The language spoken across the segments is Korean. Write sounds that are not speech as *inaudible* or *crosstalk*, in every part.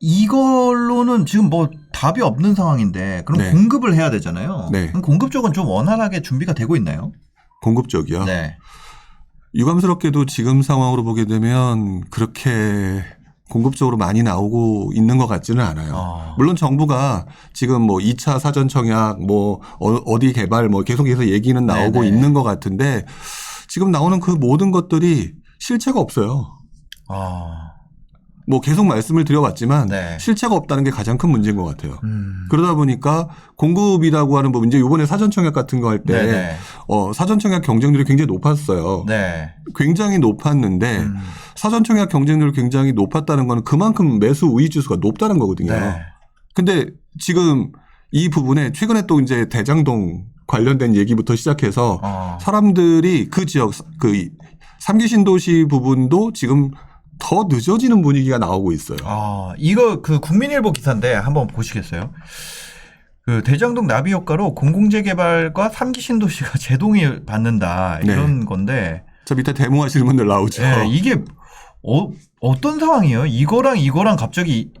이걸로는 지금 뭐 답이 없는 상황인데 그럼 네. 공급을 해야 되잖아요. 네. 그럼 공급 쪽은 좀 원활하게 준비가 되고 있나요? 공급적이요. 네. 유감스럽게도 지금 상황으로 보게 되면 그렇게 공급적으로 많이 나오고 있는 것 같지는 않아요. 아. 물론 정부가 지금 뭐 2차 사전 청약 뭐 어- 어디 개발 뭐 계속해서 얘기는 나오고 네네. 있는 것 같은데 지금 나오는 그 모든 것들이 실체가 없어요. 아. 뭐 계속 말씀을 드려왔지만 네. 실체가 없다는 게 가장 큰 문제인 것 같아요. 음. 그러다 보니까 공급이라고 하는 부분 이제 이번에 사전 청약 같은 거 할 때. 어, 사전 청약 경쟁률이 굉장히 높았어요. 네. 굉장히 높았는데 음. 사전 청약 경쟁률이 굉장히 높았다는 거는 그만큼 매수 우위 지수가 높다는 거거든요. 네. 근데 지금 이 부분에 최근에 또 이제 대장동 관련된 얘기부터 시작해서 어. 사람들이 그 지역 그 삼기 신도시 부분도 지금 더 늦어지는 분위기가 나오고 있어요. 아, 이거 그 국민일보 기사인데 한번 보시겠어요? 그 대장동 나비 효과로 공공재개발과 삼기 신도시가 *laughs* 제동이 받는다 네. 이런 건데 저 밑에 데모하시는 분들 나오죠. 예, 이게 어, 어떤 상황이에요? 이거랑 이거랑 갑자기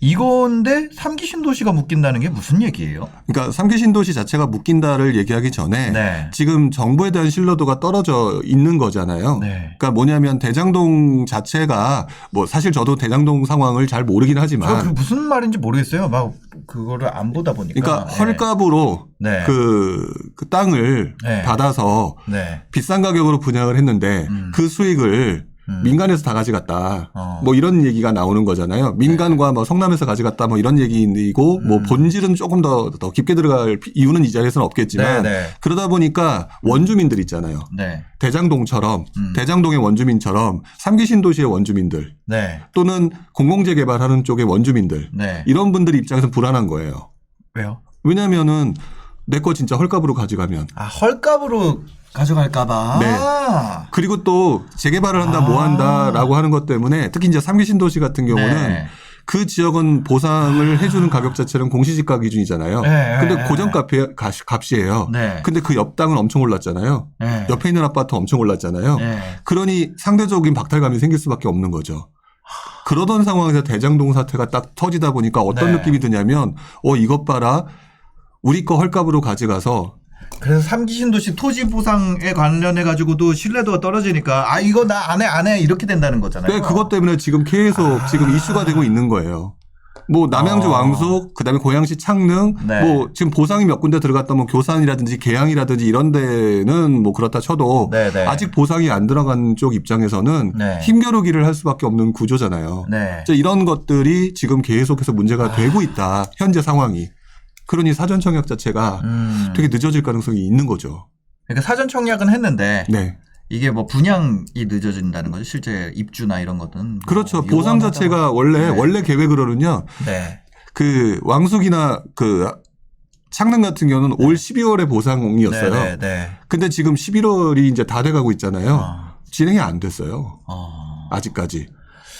이건데 삼기 신도시가 묶인다는 게 무슨 얘기예요? 그러니까 삼기 신도시 자체가 묶인다를 얘기하기 전에 네. 지금 정부에 대한 신뢰도가 떨어져 있는 거잖아요. 네. 그러니까 뭐냐면 대장동 자체가 뭐 사실 저도 대장동 상황을 잘 모르긴 저 하지만 그 무슨 말인지 모르겠어요. 막 그거를 안 보다 보니까. 그러니까 네. 헐값으로 네. 그, 그 땅을 네. 받아서 네. 비싼 가격으로 분양을 했는데 음. 그 수익을 음. 민간에서 다 가져갔다. 어. 뭐 이런 얘기가 나오는 거잖아요. 민간과 뭐 성남에서 가져갔다 뭐 이런 얘기이고 뭐 음. 본질은 조금 더, 더 깊게 들어갈 피- 이유는 이 자리에서는 없겠지만 네, 네. 그러다 보니까 원주민들 있잖아요. 네. 대장동처럼 음. 대장동의 원주민처럼 삼기 신도시의 원주민들 네. 또는 공공재 개발하는 쪽의 원주민들 네. 이런 분들 입장에서 불안한 거예요. 왜요? 왜냐면은 내 거 진짜 헐값으로 가져가면 아, 헐값으로 가져갈까봐. 네. 그리고 또 재개발을 한다 뭐 아. 한다라고 하는 것 때문에 특히 이제 삼기 신도시 같은 경우는 네. 그 지역은 보상을 해주는 가격 자체는 공시지가 기준이잖아요. 네, 근데 네, 고정값이 값- 값이 에요. 네. 근데 그 옆 땅은 엄청 올랐잖아요. 네. 옆에 있는 아파트 엄청 올랐잖아요. 네. 그러니 상대적인 박탈감이 생길 수밖에 없는 거죠. 그러던 상황에서 대장동 사태가 딱 터지다 보니까 어떤 네. 느낌이 드냐면 어 이것 봐라 우리 거 헐값으로 가져가서 그래서 삼기 신도시 토지 보상에 관련해 가지고도 신뢰도가 떨어지니까 아 이거 나 안 해 안 해 이렇게 된다는 거잖아요. 네, 그것 때문에 지금 계속 아. 지금 이슈가 되고 있는 거예요. 뭐 남양주 어. 왕숙, 그다음에 고양시 창릉, 네. 뭐 지금 보상이 몇 군데 들어갔다 뭐 교산이라든지 계양이라든지 이런 데는 뭐 그렇다 쳐도 네, 네. 아직 보상이 안 들어간 쪽 입장에서는 네. 힘겨루기를 할 수밖에 없는 구조잖아요. 네. 자, 이런 것들이 지금 계속해서 문제가 되고 있다. 현재 상황이. 그러니 사전 청약 자체가 음. 되게 늦어질 가능성이 있는 거죠. 그러니까 사전 청약은 했는데 네. 이게 뭐 분양이 늦어진다는 거죠. 실제 입주나 이런 것은 그렇죠. 뭐 보상 위험하다고. 자체가 원래 네. 원래 계획으로는요. 네. 그 왕숙이나 그 창릉 같은 경우는 올 12월에 보상이었어요. 네, 네, 네. 근데 지금 11월이 이제 다 돼가고 있잖아요. 아. 진행이 안 됐어요. 어. 아직까지.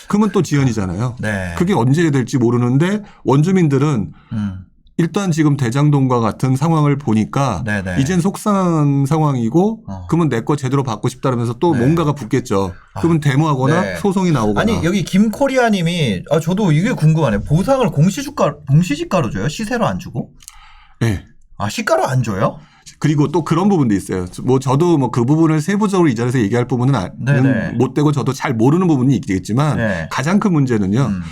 그러면 또 지연이잖아요. 네. 그게 언제 될지 모르는데 원주민들은 음. 일단 지금 대장동과 같은 상황을 보니까 네네. 이젠 속상한 상황이고 어. 그러면 내 거 제대로 받고 싶다면서 또 네. 뭔가가 붙겠죠. 그러면 데모하거나 네. 소송이 나오거나. 아니 여기 김코리아님이 아 저도 이게 궁금하네. 보상을 공시주가 공시지가로 줘요? 시세로 안 주고? 네. 아 시가로 안 줘요? 그리고 또 그런 부분도 있어요. 뭐 저도 뭐 그 부분을 세부적으로 이 자리에서 얘기할 부분은 아- 네네. 못 되고 저도 잘 모르는 부분이 있겠지만 네. 가장 큰 문제는요. 음.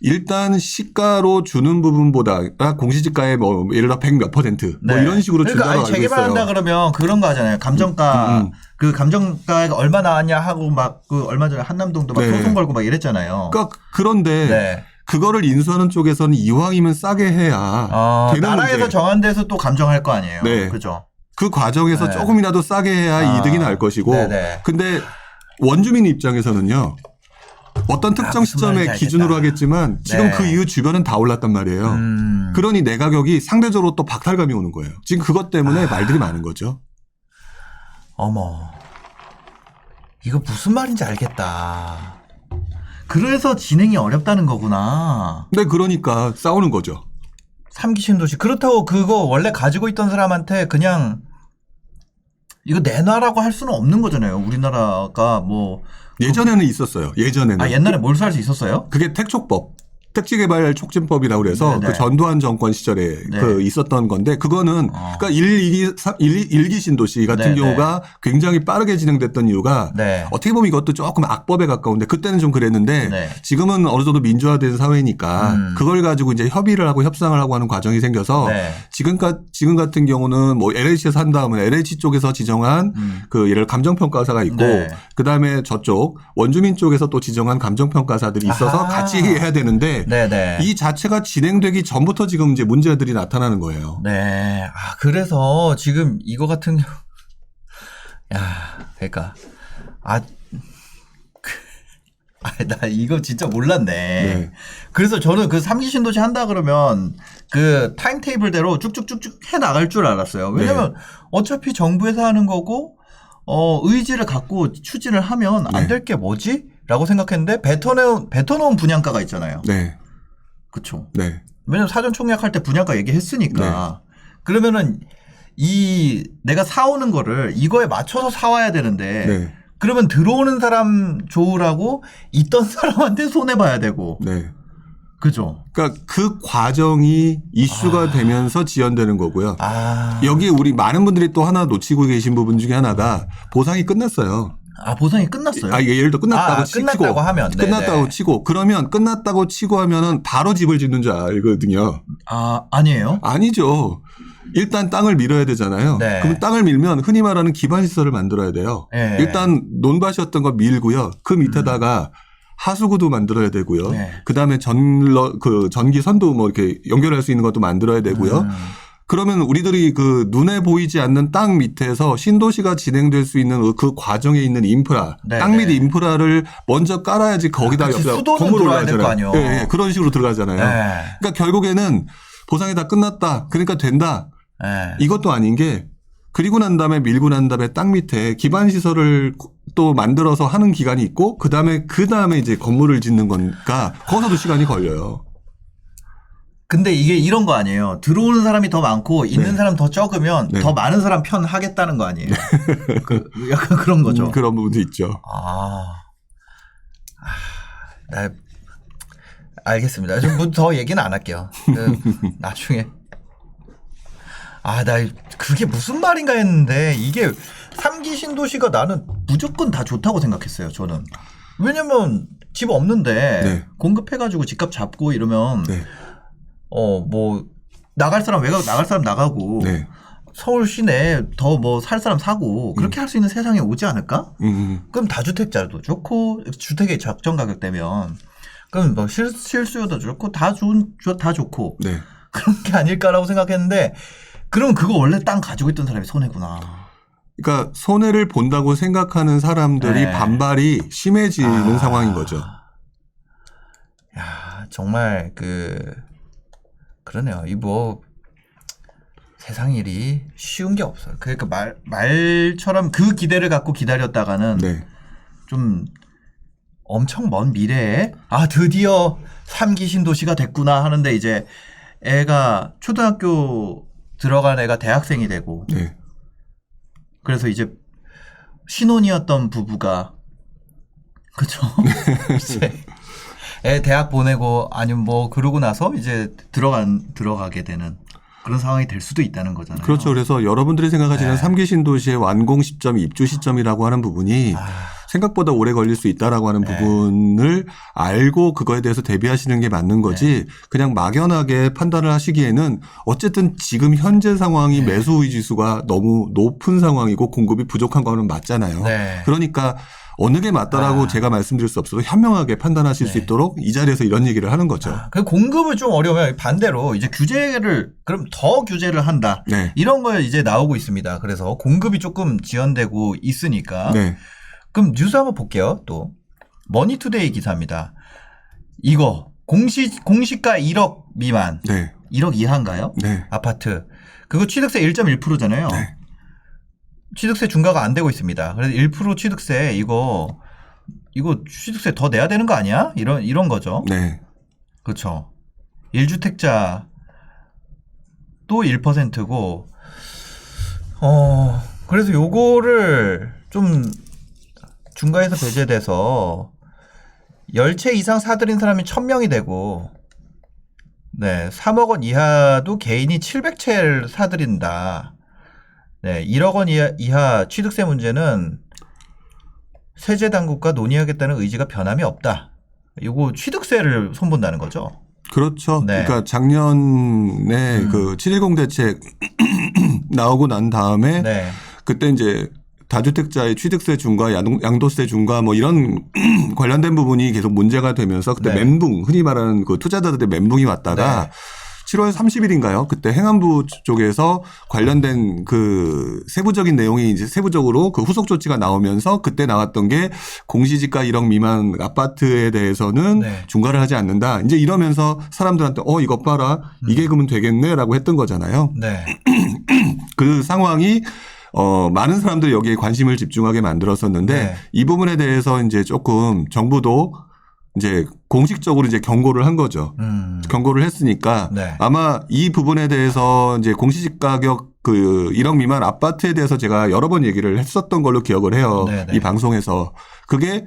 일단 시가로 주는 부분보다 아, 공시지가의 뭐 예를 들어 100몇 퍼센트 뭐 네. 이런 식으로 그러니까 준다고 알고 재개발한다 있어요. 그러면 그런 거 하잖아요. 감정가 음, 음. 그 감정가가 얼마 나왔냐 하고 막 그 얼마 전에 한남동도 막 네. 소송 걸고 막 이랬잖아요. 그러니까 그런데 네. 그거를 인수하는 쪽에서는 이왕이면 싸게 해야 어, 되는 나라에서 문제. 정한 데서 또 감정할 거 아니에요. 네. 그죠? 그 과정에서 네. 조금이라도 싸게 해야 아. 이득이 날 것이고 네네. 근데 원주민 입장에서는요. 어떤 특정 말인지 알겠다. 기준으로 하겠지만 지금 네. 그 이후 주변은 다 올랐단 말이에요. 음. 그러니 내 가격이 상대적으로 또 박탈감이 오는 거예요. 지금 그것 때문에 아. 말들이 많은 거죠. 어머. 이거 무슨 말인지 알겠다. 그래서 진행이 어렵다는 거구나. 근데 그러니까 싸우는 거죠. 삼기 신 도시. 그렇다고 그거 원래 가지고 있던 사람한테 그냥 이거 내놔라고 할 수는 없는 거잖아요. 우리나라가 뭐. 예전에는 있었어요. 예전에는. 아, 옛날에 몰수할 수 있었어요? 그게 택촉법. 택지개발 촉진법이라고 그래서 네네. 그 전두환 정권 시절에 네. 그 있었던 건데 그거는 어. 그러니까 1, 2기, 3, 1, 1기 신도시 같은 네네. 경우가 굉장히 빠르게 진행됐던 이유가 네. 어떻게 보면 이것도 조금 악법에 가까운데 그때는 좀 그랬는데 네. 지금은 어느 정도 민주화된 사회니까 음. 그걸 가지고 이제 협의를 하고 협상을 하고 하는 과정이 생겨서 네. 지금 가 지금 같은 경우는 뭐 LH에서 한 다음은 LH 쪽에서 지정한 음. 그 예를 감정평가사가 있고 네. 그 다음에 저쪽 원주민 쪽에서 또 지정한 감정평가사들이 있어서 아하. 같이 해야 되는데 네네. 이 자체가 진행되기 전부터 지금 이제 문제들이 나타나는 거예요. 네. 아, 그래서 지금 이거 같은 *laughs* 야, 그러니까, 아, 그, *laughs* 아, 나 이거 진짜 몰랐네. 네. 그래서 저는 그 3기 신도시 한다 그러면 그 타임테이블대로 쭉쭉쭉쭉 해 나갈 줄 알았어요. 왜냐면 네. 어차피 정부에서 하는 거고, 어, 의지를 갖고 추진을 하면 안 네. 될게 뭐지? 라고 생각했는데, 뱉어놓은, 뱉어놓은 분양가가 있잖아요. 네, 그쵸. 네, 왜냐면 사전 총약할 때 분양가 얘기했으니까. 그러면은 이 내가 사오는 거를 이거에 맞춰서 사와야 되는데 네, 그러면 들어오는 사람 좋으라고 있던 *laughs* 사람한테 손해 봐야 되고 네. 그죠? 그러니까 그 과정이 이슈가 되면서 지연되는 거고요. 아, 여기 우리 많은 분들이 또 하나 놓치고 계신 부분 중에 하나가 보상이 끝났어요. 아 보상이 끝났어요. 아, 예를 들어 끝났다고 아, 치고 끝났다고 하면. 네네. 끝났다고 치고 그러면 끝났다고 치고 하면은 바로 집을 짓는 줄 알거든요. 아 아니에요? 아니죠. 일단 땅을 밀어야 되잖아요. 네. 그럼 땅을 밀면 흔히 말하는 기반 시설을 만들어야 돼요. 네. 일단 논밭이었던 거 밀고요. 그 밑에다가 하수구도 만들어야 되고요. 음. 네. 그다음에 전러 그 전기 선도 뭐 이렇게 연결할 수 있는 것도 만들어야 되고요. 음. 그러면 우리들이 그 눈에 보이지 않는 땅 밑에서 신도시가 진행될 수 있는 그- 그 과정에 있는 인프라, 네, 땅밑 네. 인프라를 먼저 깔아야지 거기다 아, 그치. 옆에 건물 들어와야 될거 올라가잖아요. 아니에요. 예, 예, 그런 식으로 들어가잖아요. 네. 그러니까 결국에는 보상이 다 끝났다. 그러니까 된다. 네. 이것도 아닌 게 그리고 난 다음에 밀고 난 다음에 땅 밑에 기반 시설을 또 만들어서 하는 기간이 있고 그 다음에 그 다음에 이제 건물을 짓는 거니까 거기서도 시간이 걸려요. 근데 이게 이런 거 아니에요. 들어오는 사람이 더 많고 있는 네. 사람 더 적으면 네. 더 많은 사람 편 하겠다는 거 아니에요. 그, 약간 그런 거죠. 음, 그런 부분도 있죠. 아, 아, 나 알겠습니다. 좀더 얘기는 안 할게요. 그, *laughs* 나중에 아, 나 그게 무슨 말인가 했는데 이게 삼기 신도시가 나는 무조건 다 좋다고 생각했어요. 저는 왜냐면 집 없는데 네. 공급해가지고 집값 잡고 이러면 네. 어 뭐 나갈 사람 외곽 나갈 사람 나가고 네. 서울 시내 더 뭐 살 사람 사고 그렇게 할수 있는 세상이 오지 않을까? 음, 그럼 다주택자도 좋고 주택의 적정 가격 되면 그럼 뭐 실, 실수요도 좋고 다 좋은 좋- 다 좋고 네. *laughs* 그런 게 아닐까라고 생각했는데 그럼 그거 원래 땅 가지고 있던 사람이 손해구나. 그러니까 손해를 본다고 생각하는 사람들이 네. 반발이 심해지는 아. 상황인 거죠. 야 정말 그 그러네요. 이 뭐 세상 일이 쉬운 게 없어요. 그러니까 말 말처럼 그 기대를 갖고 기다렸다가는 네. 좀 엄청 먼 미래에 아 드디어 삼기 신도시가 됐구나 하는데 이제 애가 초등학교 들어간 애가 대학생이 되고 네. 그래서 이제 신혼이었던 부부가 그쵸 *laughs* 이제 애 대학 보내고 아니면 뭐 그러고 나서 이제 들어간 들어가게 되는 그런 상황이 될 수도 있다는 거잖아요. 그렇죠. 그래서 여러분들이 생각하시는 네. 삼기 신도시의 완공 시점, 입주 시점이라고 하는 부분이 아, 생각보다 오래 걸릴 수 있다라고 하는 네. 부분을 알고 그거에 대해서 대비하시는 게 맞는 거지 네. 그냥 막연하게 판단을 하시기에는 어쨌든 지금 현재 상황이 네. 매수 지수가 너무 높은 상황이고 공급이 부족한 거는 맞잖아요. 네. 그러니까 어느 게 맞다라고 아. 제가 말씀드릴 수 없어도 현명하게 판단하실 수 네. 있도록 이 자리에서 이런 얘기를 하는 거죠. 아, 그 공급을 좀 어려우면 반대로 이제 규제를 그럼 더 규제를 한다. 네. 이런 거 이제 나오고 있습니다. 그래서 공급이 조금 지연되고 있으니까. 네. 그럼 뉴스 한번 볼게요. 또 머니투데이 기사입니다. 이거 공시 공시가 1억 미만, 네. 1억 이하인가요? 네. 아파트. 그거 취득세 1.1%잖아요. 네. 취득세 중과가 안 되고 있습니다. 그래서 1% 취득세 이거 이거 취득세 더 내야 되는 거 아니야? 이런 이런 거죠. 네. 그렇죠. 1주택자 또 1%고 어 그래서 요거를 좀 중과에서 배제돼서 열채 이상 사들인 사람이 1000명이 되고 네, 3억 원 이하도 개인이 700채를 사들인다. 네, 1억 원 이하, 이하 취득세 문제는 세제 당국과 논의하겠다는 의지가 변함이 없다. 이거 취득세를 손본다는 거죠. 그렇죠. 네. 그러니까 작년에 음. 그710 대책 *clears throat* 나오고 난 다음에 네. 그때 이제 다주택자의 취득세 중과 양- 양도세 중과 뭐 이런 *clears throat* 관련된 부분이 계속 문제가 되면서 그때 네. 멘붕 흔히 말하는 그 투자자들의 멘붕이 왔다가 네. 7월 30일인가요? 그때 행안부 쪽에서 관련된 그 세부적인 내용이 이제 세부적으로 그 후속 조치가 나오면서 그때 나왔던 게 공시지가 1억 미만 아파트에 대해서는 네. 중과를 하지 않는다. 이제 이러면서 사람들한테 어 이것 봐라 음. 이게 그러면 되겠네라고 했던 거잖아요. 네. *clears throat* 그 상황이 어 많은 사람들이 여기에 관심을 집중하게 만들었었는데 네. 이 부분에 대해서 이제 조금 정부도 이제 공식적으로 이제 경고를 한 거죠. 음. 경고를 했으니까 네. 아마 이 부분에 대해서 이제 공시지 가격 그 1억 미만 아파트에 대해서 제가 여러 번 얘기를 했었던 걸로 기억을 해요. 네네. 이 방송에서. 그게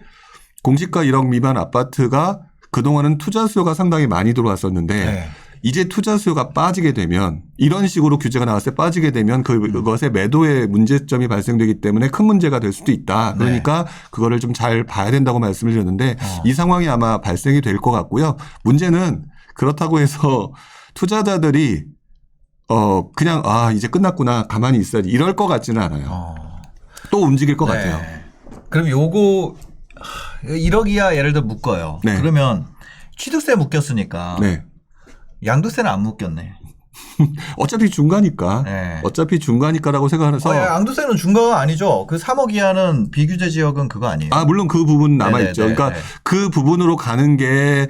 공시가 1억 미만 아파트가 그동안은 투자 수요가 상당히 많이 들어왔었는데 네. 이제 투자 수요가 빠지게 되면 이런 식으로 규제가 나왔을 때 빠지게 되면 그- 음. 그것에 매도에 문제점이 발생되기 때문에 큰 문제가 될 수도 있다. 네. 그러니까 그거를 좀 잘 봐야 된다고 말씀을 드렸는데 어. 이 상황이 아마 발생이 될 것 같고요. 문제는 그렇다고 해서 투자자들이 어 그냥 아 이제 끝났구나 가만히 있어야지 이럴 것 같지는 않아요. 어. 또 움직일 것 네. 같아요. 그럼 요거 하, 1억 이하 예를 들어 묶어요. 네. 그러면 취득세 묶였으니까 네. 양도세는 안 묶였네. *laughs* 어차피 중간이니까 네. 어차피 중간이니까라고 생각해서 어, 양도세는 중과가 아니죠. 그 3억 이하는 비규제 지역은 그거 아니에요. 아 물론 그 부분 남아 있죠. 네네네. 그러니까 그 부분으로 가는 게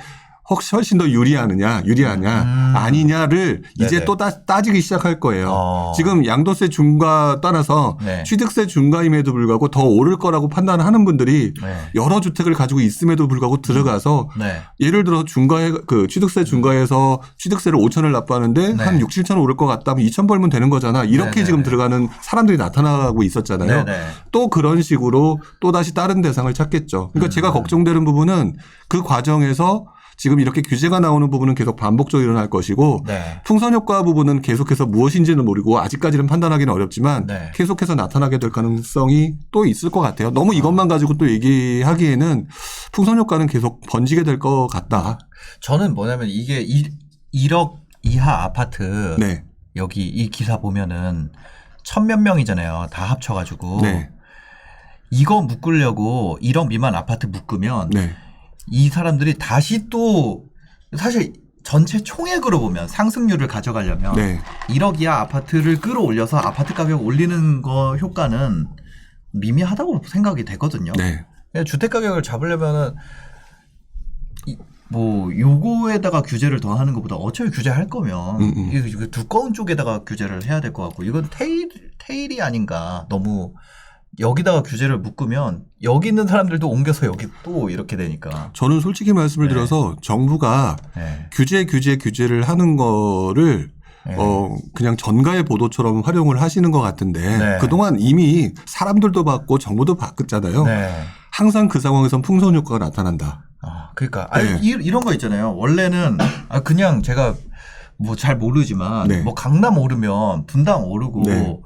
혹시 훨씬 더 유리하느냐, 유리하냐, 음. 아니냐를 이제 네네. 또 따, 따지기 시작할 거예요. 어. 지금 양도세 중과 따라서 네. 취득세 중과임에도 불구하고 더 오를 거라고 판단하는 분들이 네. 여러 주택을 가지고 있음에도 불구하고 들어가서 네. 예를 들어 중과에 그 취득세 중과에서 취득세를 5천을 납부하는데 네. 한 6, 7천 오를 것 같다면 2천 벌면 되는 거잖아. 이렇게 네네. 지금 들어가는 사람들이 나타나고 있었잖아요. 네네. 또 그런 식으로 또 다시 다른 대상을 찾겠죠. 그러니까 음. 제가 걱정되는 부분은 그 과정에서 지금 이렇게 규제가 나오는 부분은 계속 반복적으로 일어날 것이고 네. 풍선 효과 부분은 계속해서 무엇인지는 모르고 아직까지는 판단하기는 어렵지만 네. 계속해서 나타나게 될 가능성이 또 있을 것 같아요. 너무 이것만 가지고 또 얘기하기에는 풍선 효과는 계속 번지게 될 것 같다. 저는 뭐냐면 이게 1, 억 이하 아파트 네. 여기 이 기사 보면은 천몇 명이잖아요. 다 합쳐가지고 네. 이거 묶으려고 1억 미만 아파트 묶으면 네. 이 사람들이 다시 또 사실 전체 총액으로 보면 상승률을 가져가려면 네. 1억 이하 아파트를 끌어올려서 아파트 가격 올리는 거 효과는 미미하다고 생각이 되거든요. 네. 주택 가격을 잡으려면은 이- 뭐 요거에다가 규제를 더 하는 것보다 어차피 규제할 거면 음, 음. 이거 이거 두꺼운 쪽에다가 규제를 해야 될 것 같고 이건 테일 테일이 아닌가 너무 여기다가 규제를 묶으면 여기 있는 사람들도 옮겨서 여기 또 이렇게 되니까 저는 솔직히 말씀을 네. 드려서 정부가 네. 규제 규제 규제를 하는 거를 네. 어 그냥 전가의 보도처럼 활용을 하시는 것 같은데 네. 그동안 이미 사람들도 받고 정부도 바꿨잖아요. 네. 항상 그 상황에선 풍선 효과가 나타난다. 아, 그러니까 아니 네. 이, 이런 거 있잖아요. 원래는 아 그냥 제가 뭐 잘 모르지만 네. 뭐 강남 오르면 분당 오르고 네.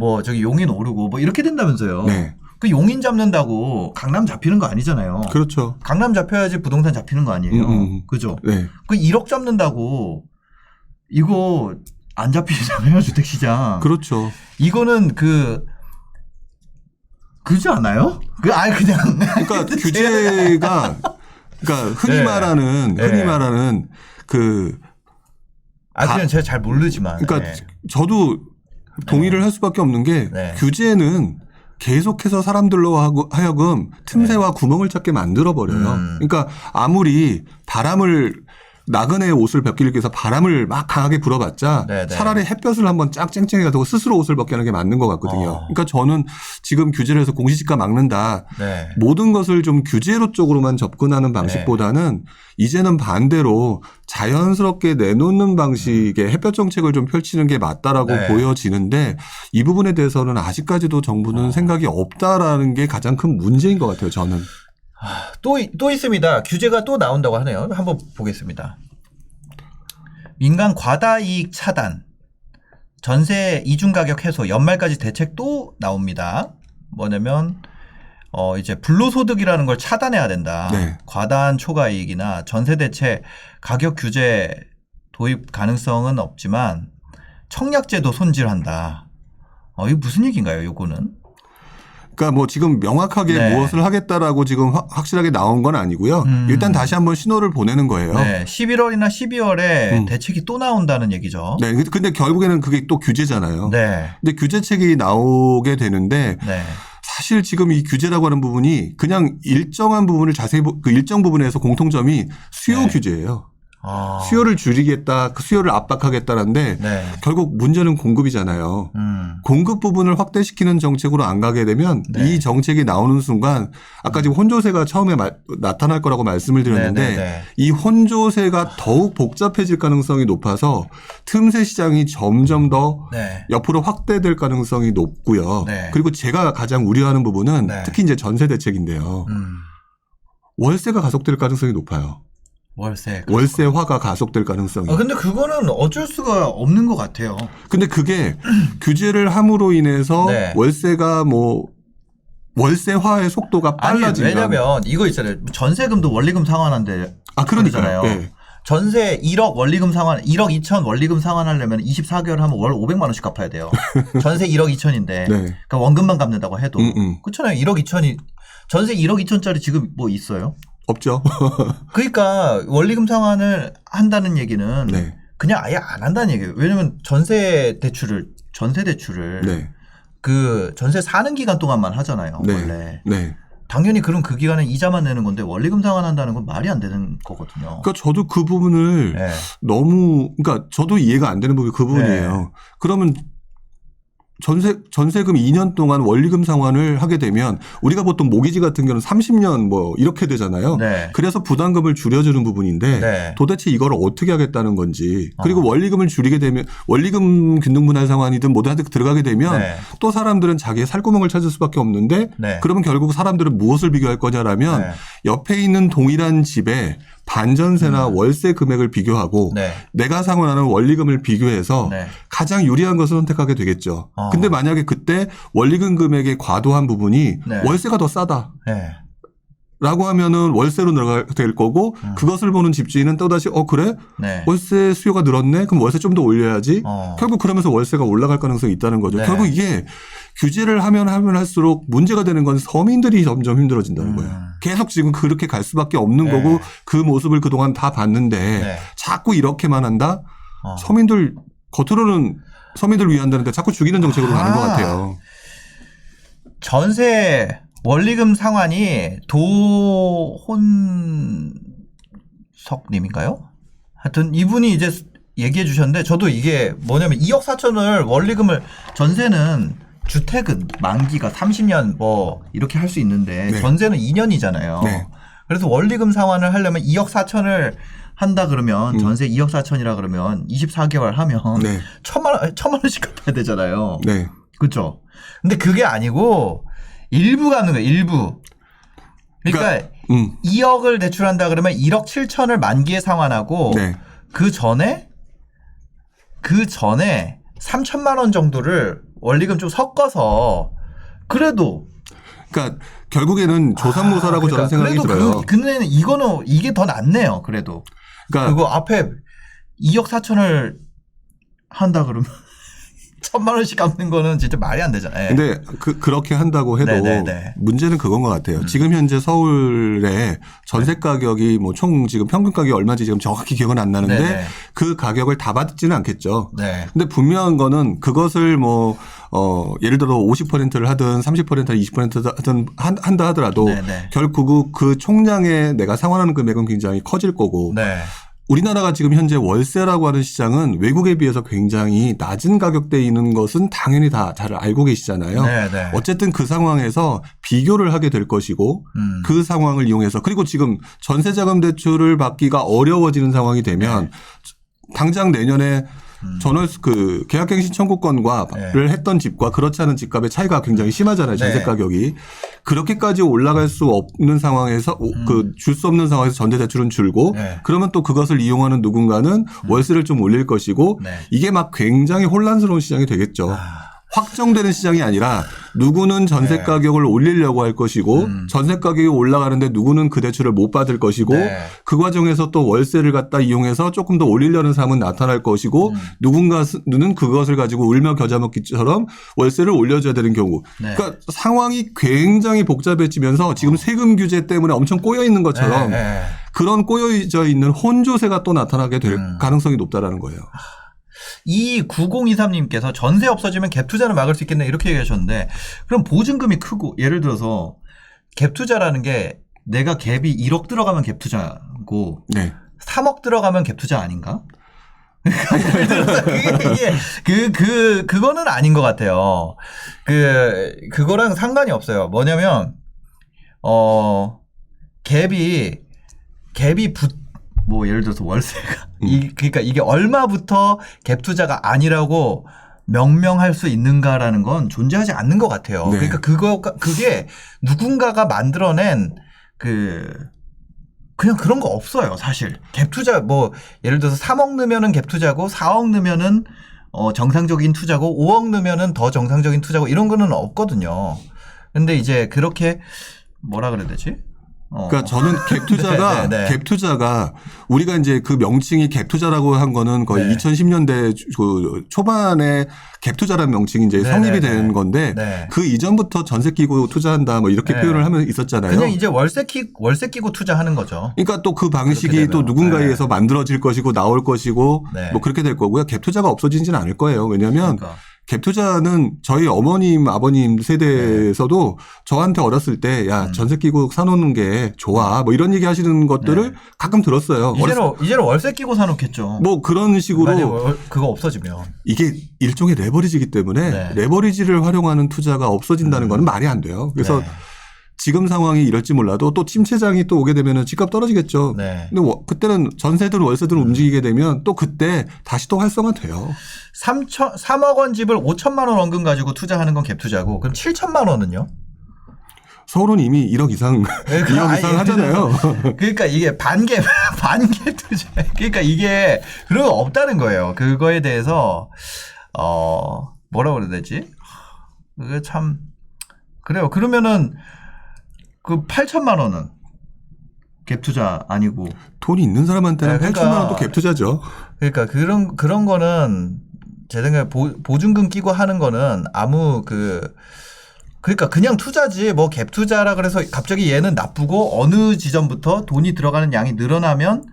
뭐 저기 용인 오르고 뭐 이렇게 된다면서요. 네. 그 용인 잡는다고 강남 잡히는 거 아니잖아요. 그렇죠. 강남 잡혀야지 부동산 잡히는 거 아니에요. 음, 음. 그죠? 네. 그 1억 잡는다고 이거 안 잡히잖아요, *laughs* 주택시장. 그렇죠. 이거는 그 그지 않아요? 그 아니 그냥 그러니까 *laughs* 규제가 그러니까 흔히 네. 말하는 흔히 네. 말하는 그아 그냥 제가 잘 모르지만 그러니까 네. 저도 동의를 할 수밖에 없는 게 네. 규제는 계속해서 사람들로 하여금 틈새와 구멍을 찾게 만들어 버려요. 음. 그러니까 아무리 바람을 나그네 옷을 벗기기 위해서 바람을 막 강하게 불어봤자 네, 네. 차라리 햇볕을 한번 쫙 쨍쨍해 가지고 스스로 옷을 벗게 하는 게 맞는 것 같거든요. 어. 그러니까 저는 지금 규제를 해서 공시지가 막는다. 네. 모든 것을 좀 규제로 쪽으로만 접근하는 방식보다는 이제는 반대로 자연스럽게 내놓는 방식의 햇볕 정책을 좀 펼치는 게 맞다라고 네. 보여지는데 이 부분에 대해서는 아직까지도 정부는 어. 생각이 없다라는 게 가장 큰 문제인 것 같아요. 저는. 또, 이- 또 있습니다. 규제가 또 나온다고 하네요. 한번 보겠습니다. 민간 과다이익 차단, 전세 이중 가격 해소, 연말까지 대책 또 나옵니다. 뭐냐면 어 이제 불로소득이라는 걸 차단해야 된다. 네. 과다한 초과이익이나 전세 대체 가격 규제 도입 가능성은 없지만 청약제도 손질한다. 어 이거 무슨 얘기인가요? 요거는? 그러니까 뭐 지금 명확하게 네. 무엇을 하겠다라고 지금 확- 확실하게 나온 건 아니고요. 음. 일단 다시 한번 신호를 보내는 거예요. 네, 11월이나 12월에 음. 대책이 또 나온다는 얘기죠. 네. 근데- 근데 결국에는 그게 또 규제잖아요. 네. 근데 규제책이 나오게 되는데 네. 사실 지금 이 규제라고 하는 부분이 그냥 일정한 부분을 자세히 보- 그 일정 부분에서 공통점이 수요 네. 규제예요. 아. 수요를 줄이겠다, 그 수요를 압박하겠다라는데 네. 결국 문제는 공급이잖아요. 음. 공급 부분을 확대시키는 정책으로 안 가게 되면 네. 이 정책이 나오는 순간 아까 지금 혼조세가 처음에 마- 나타날 거라고 말씀을 드렸는데 네, 네, 네. 이 혼조세가 더욱 복잡해질 가능성이 높아서 틈새 시장이 점점 더 네. 옆으로 확대될 가능성이 높고요. 네. 그리고 제가 가장 우려하는 부분은 네. 특히 이제 전세 대책인데요. 음. 월세가 가속될 가능성이 높아요. 월세. 월세화가 가속될 가능성이. 아, 근데 그거는 어쩔 수가 없는 것 같아요. 근데 그게 *clears throat* 규제를 함으로 인해서 네. 월세가 뭐 월세화의 속도가 빨라지면 왜냐면 이거 있잖아요. 전세금도 원리금 상환한데 아 그러니까요. 예. 전세 1억 원리금 상환, 1억 2천 원리금 상환하려면 24개월 하면 월 500만 원씩 갚아야 돼요. *laughs* 전세 1억 2천인데. 네. 그러니까 원금만 갚는다고 해도. 음, 음. 그렇잖아요. 1억 2천이 전세 1억 2천짜리 지금 뭐 있어요? 없죠. *laughs* 그러니까 원리금 상환을 한다는 얘기는 네. 그냥 아예 안 한다는 얘기예요. 왜냐면 전세 대출을 전세 대출을 네. 그 전세 사는 기간 동안만 하잖아요. 네. 원래. 네. 당연히 그럼 그 기간에 이자만 내는 건데 원리금 상환한다는 건 말이 안 되는 거거든요. 그러니까 저도 그 부분을 네. 너무 그러니까 저도 이해가 안 되는 부분이 그 부분이에요. 네. 그러면 전세 전세금 2년 동안 원리금 상환을 하게 되면 우리가 보통 모기지 같은 경우는 30년 뭐 이렇게 되잖아요. 네. 그래서 부담금을 줄여주는 부분인데 네. 도대체 이걸 어떻게 하겠다는 건지 그리고 어. 원리금을 줄이게 되면 원리금 균등 분할 상환이든 뭐든 들어가게 되면 네. 또 사람들은 자기의 살구멍을 찾을 수밖에 없는데 네. 그러면 결국 사람들은 무엇을 비교할 거냐라면 네. 옆에 있는 동일한 집에 반전세나 월세 금액을 비교하고 음. 네. 내가 상환하는 원리금을 비교해서 네. 가장 유리한 것을 선택하게 되겠죠. 어. 근데 만약에 그때 원리금 금액의 과도한 부분이 네. 월세가 더 싸다. 네. 라고 하면은 월세로 들어가게 될 거고 음. 그것을 보는 집주인은 또다시 어 그래 네. 월세 수요가 늘었네 그럼 월세 좀 더 올려야지 어. 결국 그러면서 월세가 올라갈 가능성이 있다는 거죠 네. 결국 이게 규제를 하면 하면 할수록 문제가 되는 건 서민들이 점점 힘들어진다는 음. 거예요 계속 지금 그렇게 갈 수밖에 없는 네. 거고 그 모습을 그동안 다 봤는데 네. 자꾸 이렇게만 한다 어. 서민들 겉으로는 서민들 위한다는데 자꾸 죽이는 정책으로 가는 아. 것 같아요 전세 원리금 상환이 도혼석님인가요? 하여튼 이분이 이제 얘기해 주셨는데 저도 이게 뭐냐면 2억 4천을 원리금을 전세는 주택은 만기가 30년 뭐 이렇게 할 수 있는데 네. 전세는 2년이잖아요. 네. 그래서 원리금 상환을 하려면 2억 4천을 한다 그러면 음. 전세 2억 4천이라 그러면 24개월 하면 네. 천만 원 천만 원씩 *laughs* 갚아야 되잖아요. 네. 그렇죠. 근데 그게 아니고 일부 갚는 거예요. 일부. 그러니까 음. 2억을 대출한다 그러면 1억 7천을 만기에 상환하고 네. 그 전에 그 전에 3천만 원 정도를 원리금 좀 섞어서 그래도 그러니까 결국에는 조삼모사라고 아, 저는 생각이 그래도 들어요. 그, 근데 이거는 이게 더 낫네요. 그래도 그러니까 그거 앞에 2억 4천을 한다 그러면 천만 원씩 갚는 거는 진짜 말이 안 되잖아요. 근데 그, 그렇게 한다고 해도 네네네. 음. 문제는 그건 것 같아요. 지금 현재 서울의 전세 가격이 뭐 총 지금 평균 가격이 얼마인지 지금 정확히 기억은 안 나는데 네네. 그 가격을 다 받지는 않겠죠. 네. 근데 분명한 거는 그것을 뭐, 어, 예를 들어 50%를 하든 30%를 20%를 하든 한- 한다 하더라도 네네. 결국 그 총량의 내가 상환하는 금액은 굉장히 커질 거고 네. 우리나라가 지금 현재 월세라고 하는 시장은 외국에 비해서 굉장히 낮은 가격대에 있는 것은 당연히 다 잘 알고 계시잖아요. 네, 네. 어쨌든 그 상황에서 비교를 하게 될 것이고 음. 그 상황을 이용해서 그리고 지금 전세자금 대출을 받기가 어려워지는 상황이 되면 네. 당장 내년에 전월 그 계약갱신 청구권과를 네. 했던 집과 그렇지 않은 집값의 차이가 굉장히 심하잖아요. 전세 네. 가격이 그렇게까지 올라갈 수 없는 상황에서 그줄 수 없는 상황에서 전세 대출은 줄고 음. 네. 음. 그러면 또 그것을 이용하는 누군가는 월세를 좀 올릴 것이고 네. 이게 막 굉장히 혼란스러운 시장이 되겠죠. 아, 확정되는 시장이 아니라 누구는 전세 네. 가격을 올리려고 할 것이고 음. 전세 가격이 올라가는데 누구는 그 대출을 못 받을 것이고 네. 그 과정에서 또 월세를 갖다 이용해서 조금 더 올리려는 사람은 나타날 것이고 음. 누군가는 그것을 가지고 울며 겨자 먹기처럼 월세를 올려줘야 되는 경우. 네. 그러니까 상황이 굉장히 복잡해지면서 지금 세금 규제 때문에 엄청 꼬여 있는 것처럼 네, 네. 그런 꼬여져 있는 혼조세가 또 나타나게 될 음. 가능성이 높다라는 거예요. 이 9023님께서 전세 없어지면 갭 투자를 막을 수 있겠네 이렇게 얘기하셨는데 그럼 보증금이 크고 예를 들어서 갭 투자라는 게 내가 갭이 1억 들어가면 갭 투자고 네. 3억 들어가면 갭 투자 아닌가? *laughs* 그게 그, 그, 그거는 아닌 것 같아요. 그, 그거랑 상관이 없어요. 뭐냐면, 어, 갭이, 갭이 붙, 뭐 예를 들어서 월세가, 이, 그러니까 이게 얼마부터 갭 투자가 아니라고 명명할 수 있는가라는 건 존재하지 않는 것 같아요. 네. 그러니까 그거, 그게 누군가가 만들어낸 그, 그냥 그런 거 없어요, 사실. 갭 투자, 뭐, 예를 들어서 3억 넣으면은 갭 투자고, 4억 넣으면은, 어, 정상적인 투자고, 5억 넣으면은 더 정상적인 투자고, 이런 거는 없거든요. 근데 이제 그렇게, 뭐라 그래야 되지? 어. 그러니까 저는 *laughs* 갭 투자가 네, 네, 네. 갭 투자가 우리가 이제 그 명칭이 갭 투자라고 한 거는 거의 네. 2010년대 그 초반에 갭 투자라는 명칭이 이제 네, 성립이 네, 된 네. 건데 네. 그 이전부터 전세 끼고 투자한다 뭐 이렇게 네. 표현을 하면 있었잖아요. 그냥 이제 월세 키, 월세 끼고 투자하는 거죠. 그러니까 또 그 방식이 또. 누군가에서 만들어질 것이고 나올 것이고 네. 뭐 그렇게 될 거고요. 갭 투자가 없어지지는 않을 거예요. 왜냐하면 그러니까. 갭 투자는 저희 어머님 아버님 세대에서도 저한테 어렸을 때 야 음. 전세 끼고 사놓는 게 좋아 뭐 이런 얘기 하시는 것들을 네. 가끔 들었어요. 이제는, 이제는 월세 끼고 사놓겠죠. 뭐 그런 식으로 그거 없어지면. 이게 일종의 레버리지이기 때문에 네. 레버리지를 활용하는 투자가 없어진다는 거는 말이 안 돼요. 그래서 네. 지금 상황이 이럴지 몰라도 또 침체장이 또 오게 되면은 집값 떨어지겠죠. 네. 근데 워- 그때는 전세든 월세든 움직이게 되면 또 그때 다시 또 활성화 돼요. 3천, 3억 원 집을 5천만 원 원금 가지고 투자하는 건 갭 투자고, 그럼 7천만 원은요? 서울은 이미 1억 이상, 네, *laughs* 그 2억 아예 이상 하잖아요. *laughs* 그러니까 이게 반갭, *laughs* 반갭 투자. 그러니까 이게 그런 거 없다는 거예요. 그거에 대해서, 어, 뭐라고 그래야 되지? 그게 참, 그래요. 그러면은 그 8천만 원은 갭 투자 아니고. 돈이 있는 사람한테는 네, 그러니까- 8천만 원도 갭 투자죠. 그러니까 그런, 그런 거는 제 생각에 보, 보증금 끼고 하는 거는 아무 그, 그러니까 그냥 투자지 뭐 갭 투자라 그래서 갑자기 얘는 나쁘고 어느 지점부터 돈이 들어가는 양이 늘어나면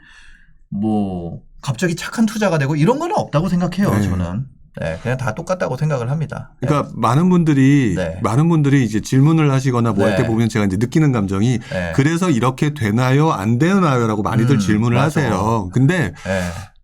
뭐 갑자기 착한 투자가 되고 이런 거는 없다고 생각해요 네. 저는 네 그냥 다 똑같다고 생각을 합니다 네. 그러니까 많은 분들이 네. 많은 분들이 이제 질문을 하시거나 뭐 할때 네. 보면 제가 이제 느끼는 감정이 네. 그래서 이렇게 되나요 안 되나요라고 많이들 음, 질문을 맞아. 하세요. 근데 네.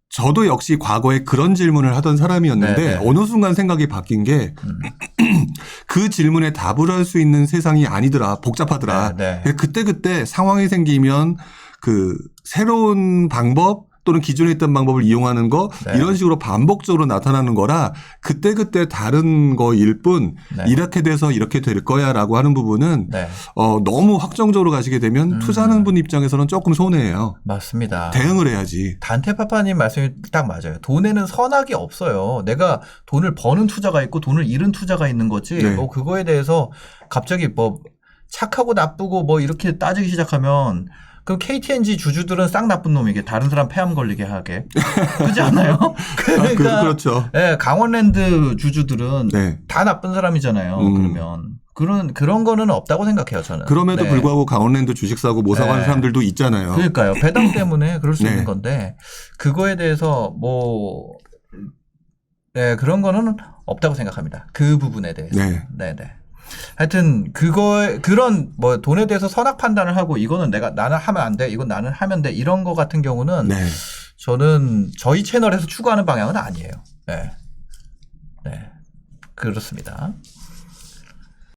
저도 역시 과거에 그런 질문을 하던 사람이었는데 네, 네. 어느 순간 생각이 바뀐 게 *clears throat* 그 음. 질문에 답을 할 수 있는 세상이 아니더라 복잡하더라. 네, 네. 그때 그때 상황이 생기면 그 새로운 방법 또는 기존에 있던 방법을 이용하는 거 네. 이런 식으로 반복적으로 나타나는 거라 그때 그때 다른 거일 뿐 네. 이렇게 돼서 이렇게 될 거야라고 하는 부분은 네 어 너무 확정적으로 가시게 되면 음. 투자하는 분 입장에서는 조금 손해예요. 맞습니다 대응을 해야지. 단테 파파님 말씀이 딱 맞아요. 돈에는 선악이 없어요. 내가 돈을 버는 투자가 있고 돈을 잃은 투자가 있는 거지. 네. 뭐 그거에 대해서 갑자기 뭐 착하고 나쁘고 뭐 이렇게 따지기 시작하면 그럼 KTNG 주주들은 싹 나쁜 놈이게 다른 사람 폐암 걸리게 하게 그렇지 않아요? *laughs* 아, 그, 그러니까 그렇죠. 예, 강원랜드 주주들은 네. 다 나쁜 사람이잖아요. 음. 그러면 그런 그런 거는 없다고 생각해요. 저는. 그럼에도 네. 불구하고 강원랜드 주식 사고 못 사가는 네. 사람들도 있잖아요. 그러니까요. 배당 *laughs* 때문에 그럴 수 네. 있는 건데 그거에 대해서 뭐 네, 그런 거는 없다고 생각합니다. 그 부분에 대해서. 네. 네, 네. 하여튼 그거 그런 뭐 돈에 대해서 선악 판단을 하고 이거는 내가 나는 하면 안 돼. 이건 나는 하면 돼. 이런 거 같은 경우는 네. 저는 저희 채널에서 추구하는 방향은 아니에요. 네. 네. 그렇습니다.